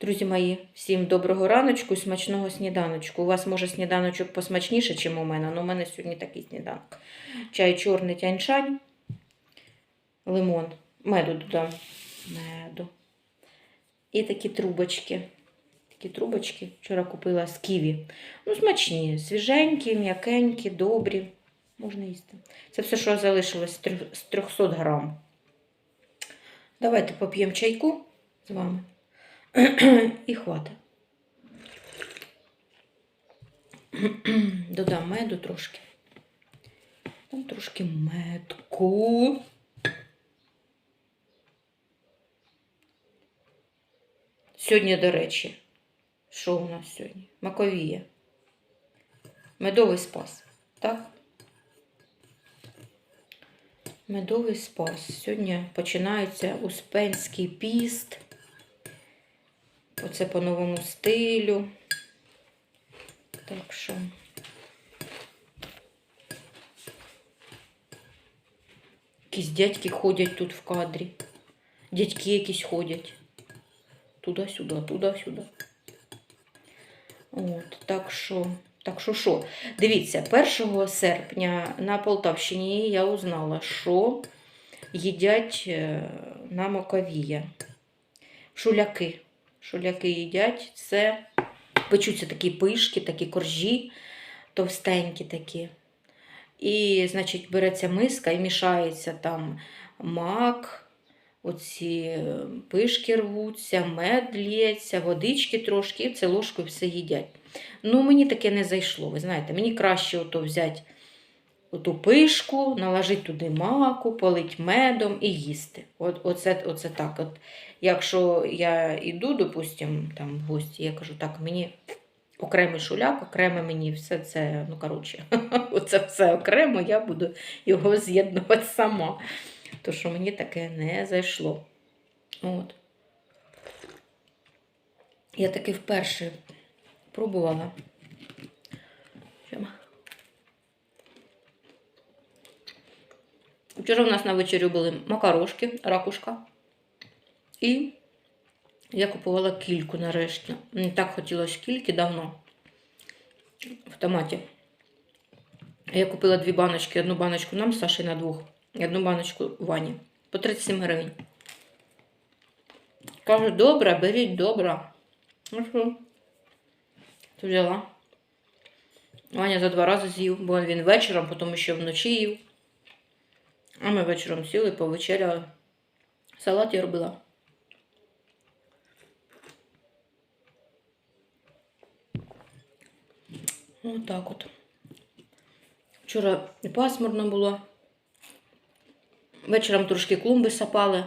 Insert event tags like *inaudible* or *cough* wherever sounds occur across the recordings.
Друзі мої, всім доброго раночку і смачного сніданочку. У вас може сніданочок посмачніше, ніж у мене, але у мене сьогодні такий сніданок. Чай чорний тяньшань, лимон, меду додам. Меду. І такі трубочки. Такі трубочки вчора купила з ківі. Ну, смачні, свіженькі, м'якенькі, добрі. Можна їсти. Це все, що залишилось з з 300 грам. Давайте поп'ємо чайку з вами. І хватить. Додам меду трошки. Там трошки медку. Сьогодні, до речі, що у нас сьогодні? Маковія. Медовий спас. Так? Медовий спас. Сьогодні починається Успенський піст. Оце по новому стилю. Так що. Якісь дядьки ходять тут в кадрі. Дядьки якісь ходять. Туди-сюди, туди-сюди. От, так що, так що, що? Дивіться, 1 серпня на Полтавщині я узнала, що їдять е, на Маковія. Шуляки. Шуляки їдять. Це печуться такі пишки, такі коржі, товстенькі такі. І, значить, береться миска і мішається там мак, оці е, пишки рвуться, мед лється, водички трошки, і це ложкою все їдять. Ну, мені таке не зайшло. Ви знаєте, мені краще ото взяти оту пишку, наложити туди маку, полить медом і їсти. От, оце, оце так. От. Якщо я йду, допустим, там в гості, я кажу, так, мені окремий шуляк, окреме мені все це, ну коротше, *laughs* оце все окремо, я буду його з'єднувати сама. То що мені таке не зайшло. От. Я таки вперше пробувала. Вчора у нас на вечерю були макарошки, ракушка. І я купувала кільку нарешті. Мені так хотілося кільки давно в томаті. Я купила дві баночки, одну баночку нам з Сашею на двох, і одну баночку Вані. По 37 гривень. Кажу, добре, беріть, добре. Ну що? Взяла. Ваня за два рази з'їв, бо він вечором, потім ще вночі їв. А ми вечором сіли, повечеряли. Салат я робила. Отак от. Вчора і пасмурно було. Вечором трошки клумби сапали.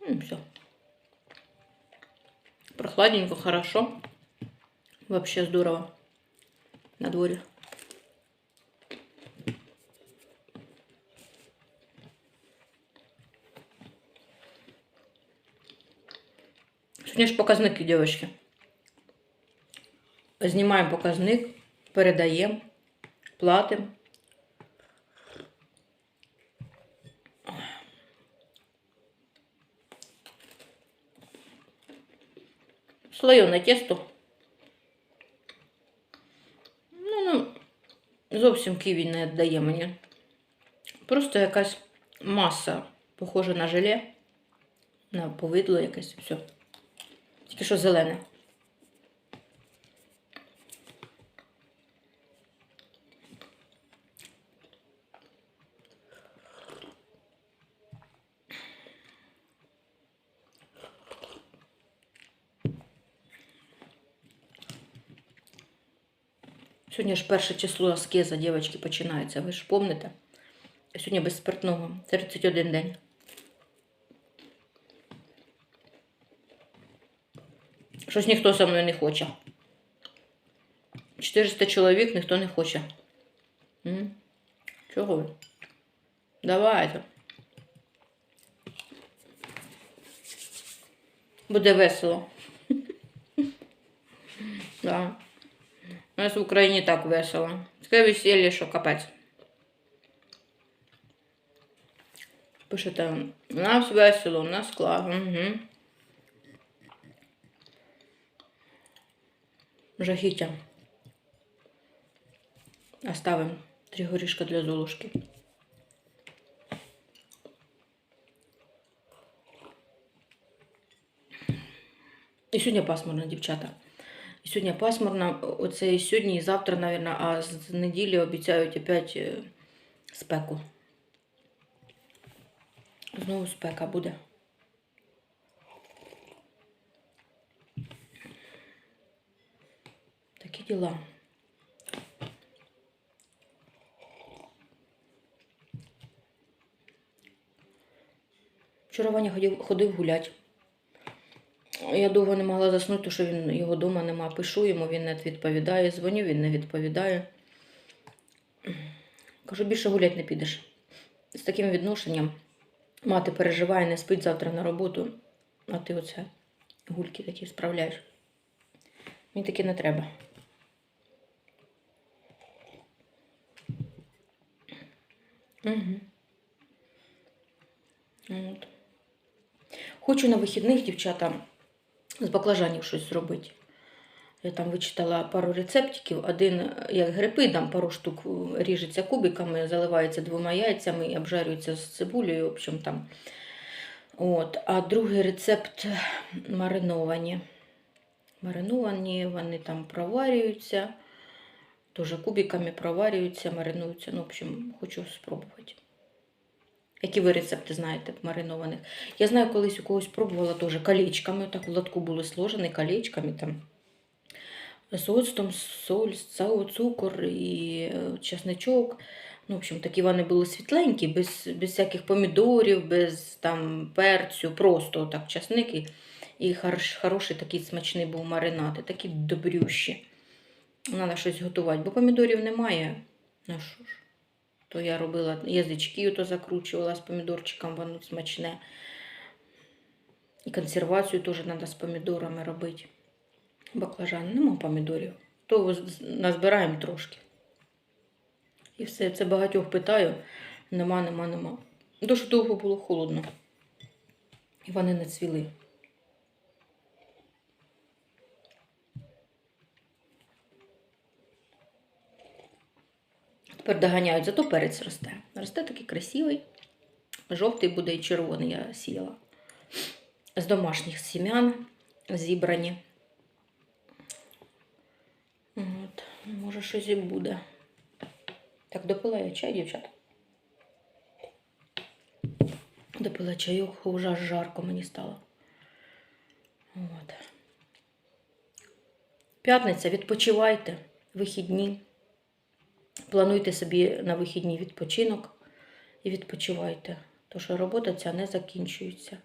Ну, все. Прохладненько, хорошо. Вообще здорово. На дворе. Сьогодні ж показники, девочки. Знімаємо показник, передаємо, платимо. Слоєне тісто. Ну, ну, зовсім ківі не дає мені. Просто якась маса, похожа на желе, на повидло якесь, все. Тільки що зелене. Сьогодні ж перше число аскеза, дівчатки, починається. Ви ж помните? Сьогодні без спиртного. 31 день. Щось ніхто со мною не хоче. 400 чоловік ніхто не хоче. М? Чого ви? Давайте. Буде весело. *laughs* Да. У нас в Україні так весело. Таке весілля, що капець. Пишете, у нас весело, у нас клас. Угу. Жахіття. Оставим три горішка для Золушки. І сьогодні пасмурно, дівчата. І сьогодні пасмурно, оце і сьогодні, і завтра, мабуть, а з неділі обіцяють опять е, спеку. Знову спека буде. Такі діла. Вчора Ваня ходив, ходив гулять. Я довго не могла заснути, що він його вдома нема. Пишу йому, він не відповідає. Дзвоню, він не відповідає. Кажу, більше гулять не підеш. З таким відношенням мати переживає, не спить завтра на роботу, а ти оце гульки такі справляєш. Мені таке не треба. Угу. От. Хочу на вихідних, дівчата, з баклажанів щось зробити. Я там вичитала пару рецептиків. Один, як гриби, там пару штук е, ріжеться кубиками, заливається двома яйцями і обжарюється з цибулею. В общем, там. От. А другий рецепт мариновані. Мариновані, вони там проварюються, теж кубиками проварюються, маринуються. Ну, в общем, хочу спробувати. Які ви рецепти знаєте маринованих? Я знаю, колись у когось пробувала теж колечками. Так в лотку були сложені колечками там. З оцтом, соль, цау- цукор і е, чесничок. Ну, в общем, такі вони були світленькі, без, без всяких помідорів, без там перцю, просто так часник і, і хорош, хороший такий смачний був маринад, такі добрющі. Треба щось готувати, бо помідорів немає. Ну що ж, то я робила язички, то закручувала з помідорчиком, воно смачне. І консервацію теж треба з помідорами робити. Баклажан, нема помідорів. То назбираємо трошки. І все, це багатьох питаю. Нема, нема, нема. Дуже довго було холодно. І вони не цвіли. Тепер доганяють, зато перець росте. Росте такий красивий. Жовтий буде і червоний я сіяла. З домашніх сім'ян зібрані. От, може, щось і буде. Так, допила я чай, дівчата. Допила чайок, вже аж жарко мені стало. От. П'ятниця, відпочивайте, вихідні. Плануйте собі на вихідні відпочинок і відпочивайте. То що робота ця не закінчується.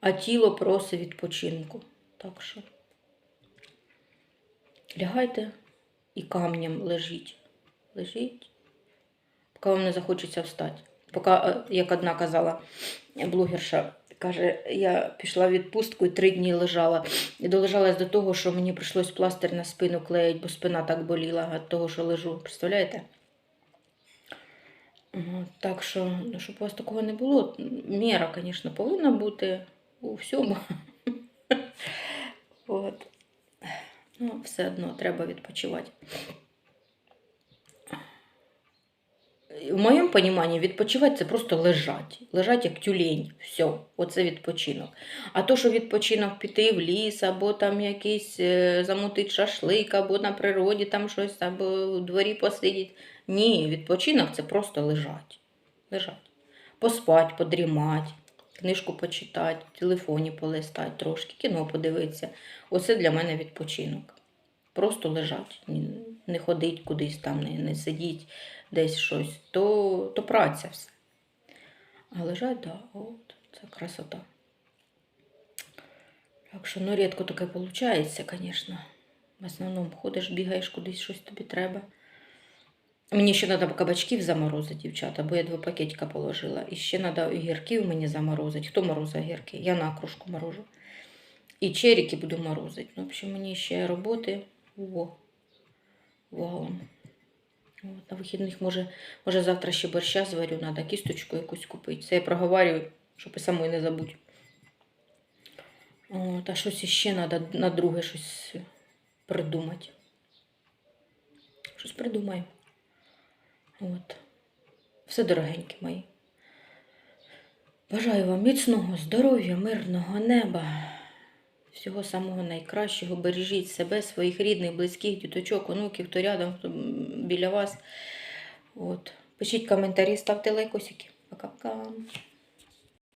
А тіло просить відпочинку. Так що лягайте і камнем лежіть. Лежіть, поки вам не захочеться встати. Поки, е, як одна казала блогерша, каже, я пішла в відпустку і три дні лежала. І долежалась до того, що мені прийшлось пластир на спину клеїть, бо спина так боліла від того, що лежу. Представляєте? Так що, ну, щоб у вас такого не було, міра, звісно, повинна бути у всьому. *laughs* От. Ну, все одно треба відпочивати. В моєму розумінні відпочивати це просто лежати. Лежати як тюлень. Все, оце відпочинок. А то, що відпочинок піти в ліс, або там якийсь е, замутить шашлик, або на природі там щось, або в дворі посидіти. Ні, відпочинок це просто лежати. Лежать. Поспати, подрімати, книжку почитати, в телефоні полистати трошки, кіно подивитися. Оце для мене відпочинок. Просто лежать, не ходить кудись там, не, не сидіть десь щось, то, то праця все. А лежать, да, от, це красота. Так що, ну, рідко таке виходить, звісно. В основному ходиш, бігаєш кудись, щось тобі треба. Мені ще треба кабачків заморозити, дівчата, бо я два пакетика положила. І ще треба огірків мені заморозити. Хто морозить огірки? Я на кружку морожу. І черіки буду морозити. Ну, в общем, мені ще роботи. Во. Валом. От, на вихідних, може, може завтра ще борща зварю, треба кісточку якусь купити. Це я проговорюю, щоб і самої не забудь. От, а щось іще треба на друге щось придумати. Щось придумаю. От. Все дорогенькі мої. Бажаю вам міцного здоров'я, мирного неба. Всього самого найкращого. Бережіть себе, своїх рідних, близьких, діточок, онуків, хто рядом, хто біля вас. От. Пишіть коментарі, ставте лайкосики. Пока-пока.